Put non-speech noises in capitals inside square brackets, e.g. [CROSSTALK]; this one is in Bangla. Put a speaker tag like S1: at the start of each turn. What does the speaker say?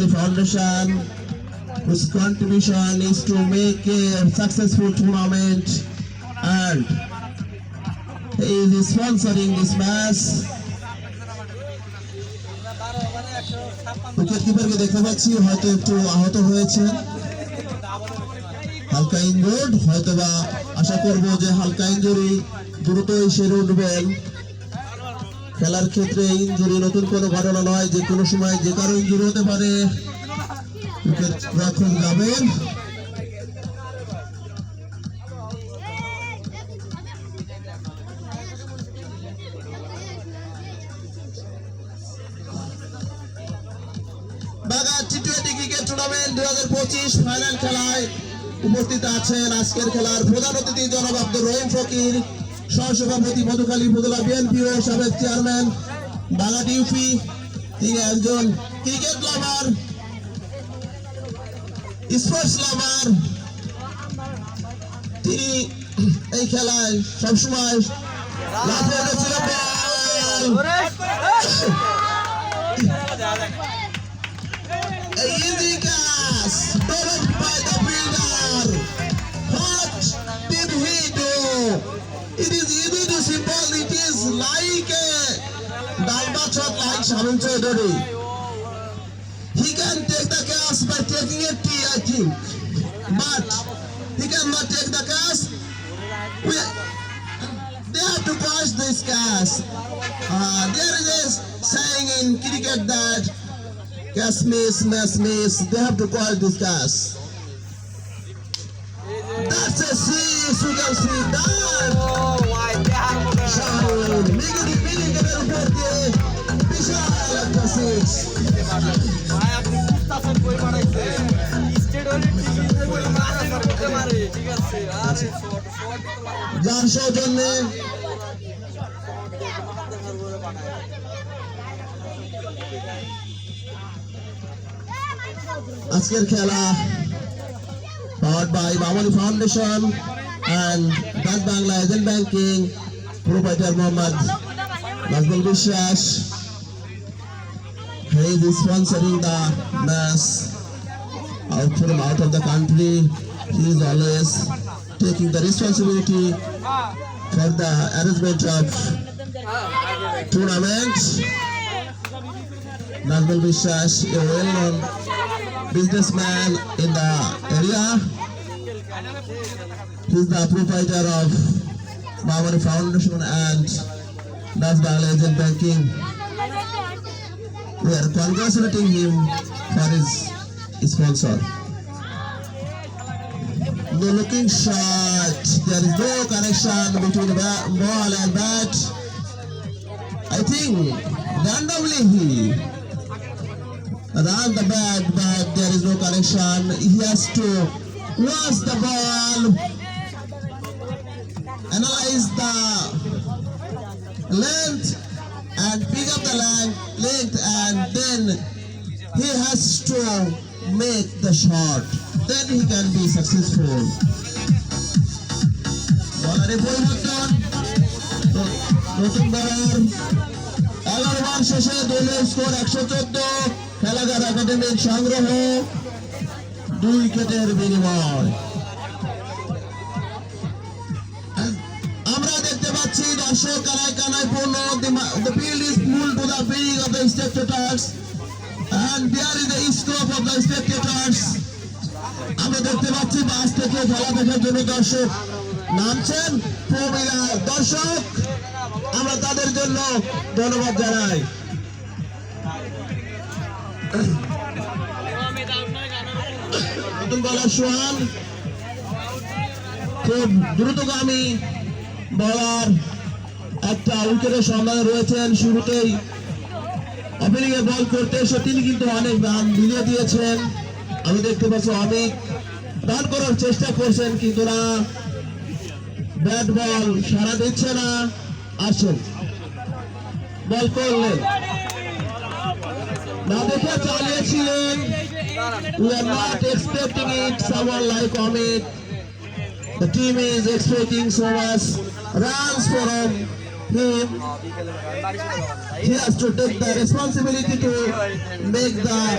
S1: Bhavani Foundation, whose contribution is to make a successful tournament and he is sponsoring this match. Wicket কিপারকে দেখতে পাচ্ছি হয়তো একটু আহত হয়েছে হালকা ইনজুর্ড হয়তো বা আশা করব যে হালকা ইনজুরি দ্রুতই সেরে উঠবেন খেলার ক্ষেত্রে ইনজুরি নতুন কোনো ঘটনা নয়, যে কোনো সময় যে কারও ইনজুরি হতে পারে। রক্ষক যাবেন উপস্থিত আছেন আজকের খেলার প্রধান অতিথি জনাব আব্দুর রহিম ফকির। সহসভাপতি মধুখালী উপজেলা বিএনপি ও সাবেক চেয়ারম্যান বাগাট ইউপি তিনি একজন ক্রিকেট লাভার স্পোর্টস লাভার। তিনি এই খেলায় সবসময় [LAUGHS] Shaman Chaudhary. He can take the cast by taking a tee, I think. But he cannot take the cast. They have to pass this cast. Uh, there is a saying in cricket that Gas miss, miss, miss. They have to call this gas. যার সৌজন্যে আজকের খেলা powered by Bamani Foundation and Bank Bangla Agent Banking proprietor Mohammad Nazmul Bishas he is sponsoring the match out from out of the country he is always taking the responsibility for the arrangement of tournament Nazmul Bishas a well-known businessman in the area. He's the proprietor of Mamani Foundation and Bangla Agent Banking. We are congratulating him for his sponsor. No looking shot. There is no connection between the ba- ball and bat. I think randomly he run the bat, but there is no connection. He has to watch the ball, analyze the length, and pick up the length, and then he has to make the shot. Then he can be successful. বলারে পরিবর্তন নতুন বলার এগারো বার শেষে দলীয় স্কোর একশো চোদ্দ খেলাঘর একাডেমির সংগ্রহ দুই উইকেটের বিনিময় আমরা দেখতে পাচ্ছি দর্শক কানায় কানায় পূর্ণ থেকে খেলা দেখার জন্য দর্শক নামছেন প্রবীরা দর্শক, আমরা তাদের জন্য ধন্যবাদ জানাই। খুব দ্রুতগামী বলার একটা উইকেটের সন্ধানে রয়েছেন শুরুতেই। ওপেনিং এ বল করতে এসে তিনি কিন্তু অনেক মিলিয়ে দিয়েছেন। আমি দেখতে পাচ্ছি অনেক রান করার চেষ্টা করছেন কিন্তু না ব্যাট বল সারা দিচ্ছে না আসেন বল করলেন না দেখে চালিয়েছিলেন We are not expecting it, someone like Amit. The team is expecting so much runs from him. He has to take the responsibility to make the